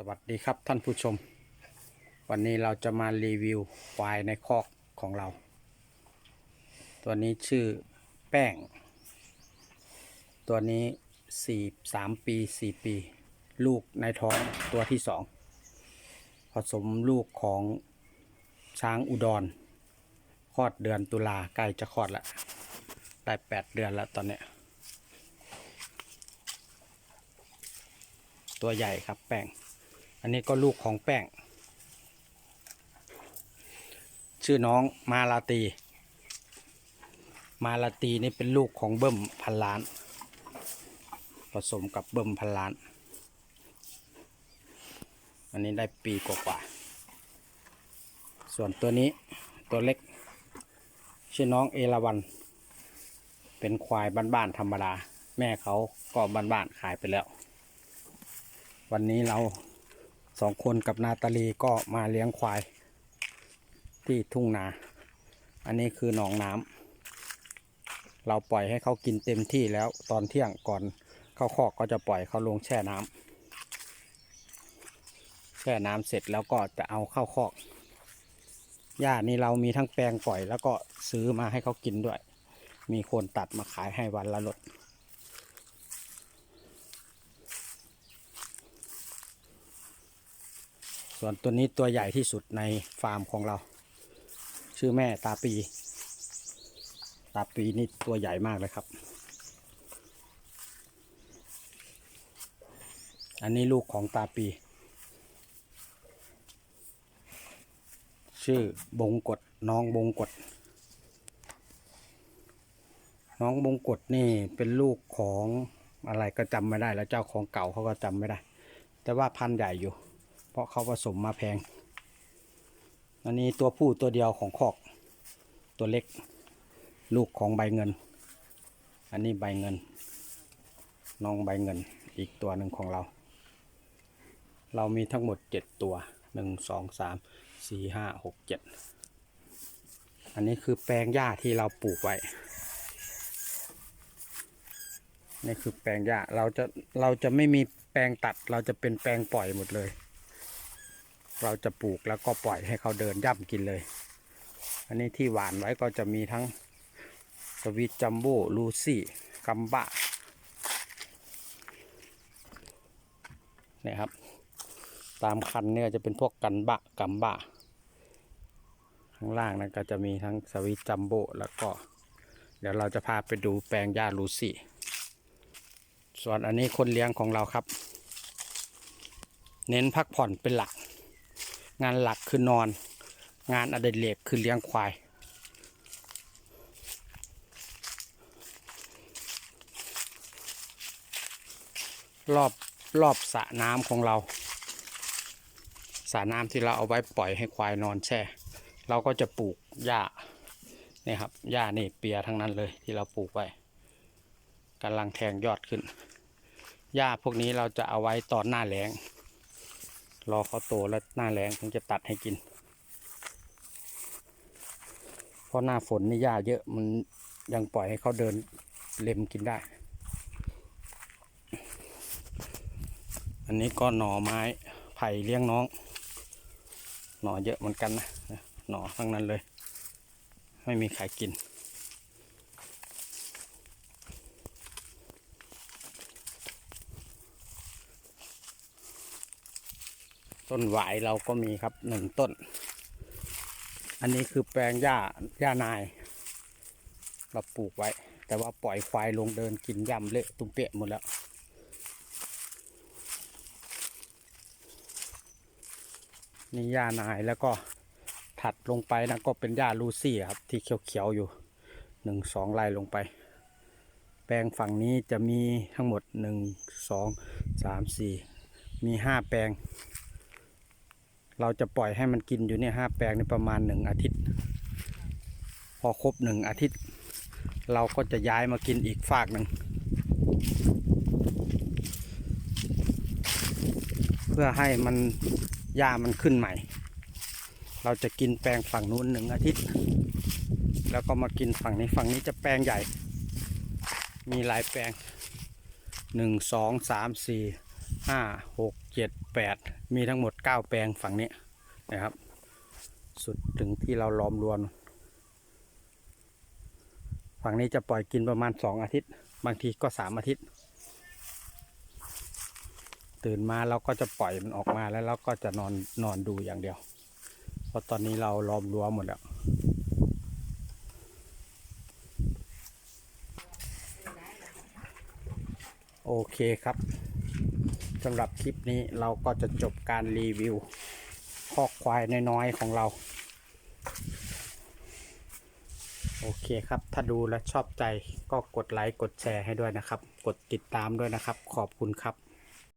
สวัสดีครับท่านผู้ชม วันนี้เราจะมารีวิวควายในคอกของเรา ตัวนี้ชื่อแป้ง ตัวนี้สี่สามปีสี่ปี ลูกในท้องตัวที่สองผสมลูกของช้างอุดรคลอดเดือนตุลาใกล้จะคลอดแล้วได้แปดเดือนแล้วตอนเนี้ยตัวใหญ่ครับแป้ง อันนี้ก็ลูกของแป้ง ชื่อน้องมาลาตี มาลาตีนี่เป็นลูกของเบิ้มพันล้าน ผสมกับเบิ้มพันล้าน อันนี้ได้ปีกว่าๆส่วนตัวนี้ตัวเล็ก ชื่อน้องเอราวัน เป็นควายบ้านๆธรรมดา แม่เขาก็บ้านๆขายไปแล้ว วันนี้เรา สองคนกับนาตาลีก็มาเลี้ยงควาย ที่ทุ่งนา อันนี้คือหนองน้ำเราปล่อยให้เขากินเต็มที่แล้วตอนเที่ยงก่อนเข้าคอกก็จะปล่อยเขาลงแช่น้ำแช่น้ำเสร็จแล้วก็จะเอาเข้าคอกหญ้านี่เรามีทั้งแปลงปล่อยแล้วก็ซื้อมาให้เขากินด้วย มีคนตัดมาขายให้วันละรถ ส่วนตัวนี้ตัวใหญ่ที่สุดในฟาร์มของเรา ชื่อแม่ตาปี ตาปีนี่ตัวใหญ่มากเลยครับ อันนี้ลูกของตาปี ชื่อบงกฎน้องบงกฎน้องบงกฎนี่เป็นลูกของอะไรก็จำไม่ได้แล้วเจ้าของเก่าเขาก็จำไม่ได้ แต่ว่าพันธุ์ใหญ่อยู่ ราะเขาผสมมาแพง อันนี้ตัวผู้ตัวเดียวของคอก ตัวเล็ก ลูกของใบเงิน อันนี้ใบเงิน น้องใบเงินอีกตัวหนึ่งของเรา เรามีทั้งหมดเจ็ดตัวหนึ่งสองสามสี่ห้าหกเจ็ดอันนี้คือแปลงหญ้าที่เราปลูกไว้นี่คือแปลงหญ้าเราจะเราจะไม่มีแปลงตัดเราจะเป็นแปลงปล่อยหมดเลย เราจะปลูกแล้วก็ปล่อยให้เขาเดินย่ำกินเลย อันนี้ที่หวานไว้ก็จะมีทั้งสวิตจัมโบ้ลูซี่กัมบะเนี่ยครับ ตามคันเนี่ยจะเป็นพวกกันบะกัมบะ ข้างล่างนั้นก็จะมีทั้งสวิตจัมโบ้แล้วก็ เดี๋ยวเราจะพาไปดูแปลงหญ้าลูซี่ ส่วนอันนี้คนเลี้ยงของเราครับ เน้นพักผ่อนเป็นหลัก งานหลักคือนอน งานอดิเรกคือเลี้ยงควายรอบรอบสระน้ำของเราสระน้ำที่เราเอาไว้ปล่อยให้ควายนอนแช่ เราก็จะปลูกหญ้านี่ครับหญ้านี่เปียทั้งนั้นเลยที่เราปลูกไว้กำลังแทงยอดขึ้นหญ้าพวกนี้เราจะเอาไว้ตอนหน้าแล้ง รอเขาโตแล้วหน้าแรงถึงจะตัดให้กิน เพราะหน้าฝนนี่หญ้าเยอะมันยังปล่อยให้เขาเดินเล็มกินได้ อันนี้ก็หน่อไม้ไผ่เลี้ยงน้อง หน่อเยอะเหมือนกันนะ หน่อทั้งนั้นเลย ไม่มีใครกิน ต้นหวายเราก็มีครับหนึ่งต้น อันนี้คือแปลงหญ้าหญ้านาย เราปลูกไว้ แต่ว่าปล่อยควายลงเดินกินย่ำเละตุ้มเปียะหมดแล้ว นี่หญ้านายแล้วก็ถัดลงไปนะก็เป็นหญ้าลูซี่ครับ ที่เขียวๆอยู่หนึ่งสองไร่ลงไป แปลงฝั่งนี้จะมีทั้งหมดหนึ่งสองสามสี่มีห้าแปลง เราจะปล่อยให้มันกินอยู่เนี่ยห้าแปลงในประมาณหนึ่งอาทิตย์ พอครบหนึ่งอาทิตย์ เราก็จะย้ายมากินอีกฝากหนึ่งเพื่อให้มันหญ้ามันขึ้นใหม่ เราจะกินแปลงฝั่งนู้นหนึ่งอาทิตย์ แล้วก็มากินฝั่งนี้ฝั่งนี้จะแปลงใหญ่ มีหลายแปลงหนึ่งสองสามสี่ ห้าหกเจ็ดแปดมีทั้งหมดเก้าแปลงฝั่งนี้นะครับ สุดถึงที่เราล้อมรวมฝั่งนี้จะปล่อยกินประมาณสองอาทิตย์ บางทีก็สามอาทิตย์ ตื่นมาเราก็จะปล่อยมันออกมาแล้วเราก็จะนอนนอนดูอย่างเดียว เพราะตอนนี้เราล้อมรั้วหมดแล้วโอเคครับำหรับคลิปนี้เราก็จะจบการรีวิวคอกควายน้อยๆของเรา โอเคครับ ถ้าดูและชอบใจก็กดไลค์กดแชร์ให้ด้วยนะครับ กดติดตามด้วยนะครับ ขอบคุณครับ